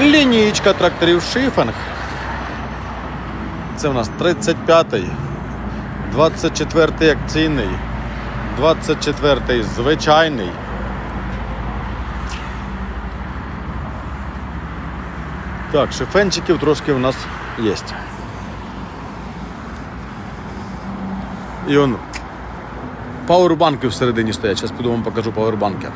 Лінійка тракторів Шифенг. Це у нас 35-й, 24-й акційний, 24-й звичайний. Так, шифенчиків трошки у нас є. І он пауербанки всередині стоять. Зараз піду вам покажу пауербанки.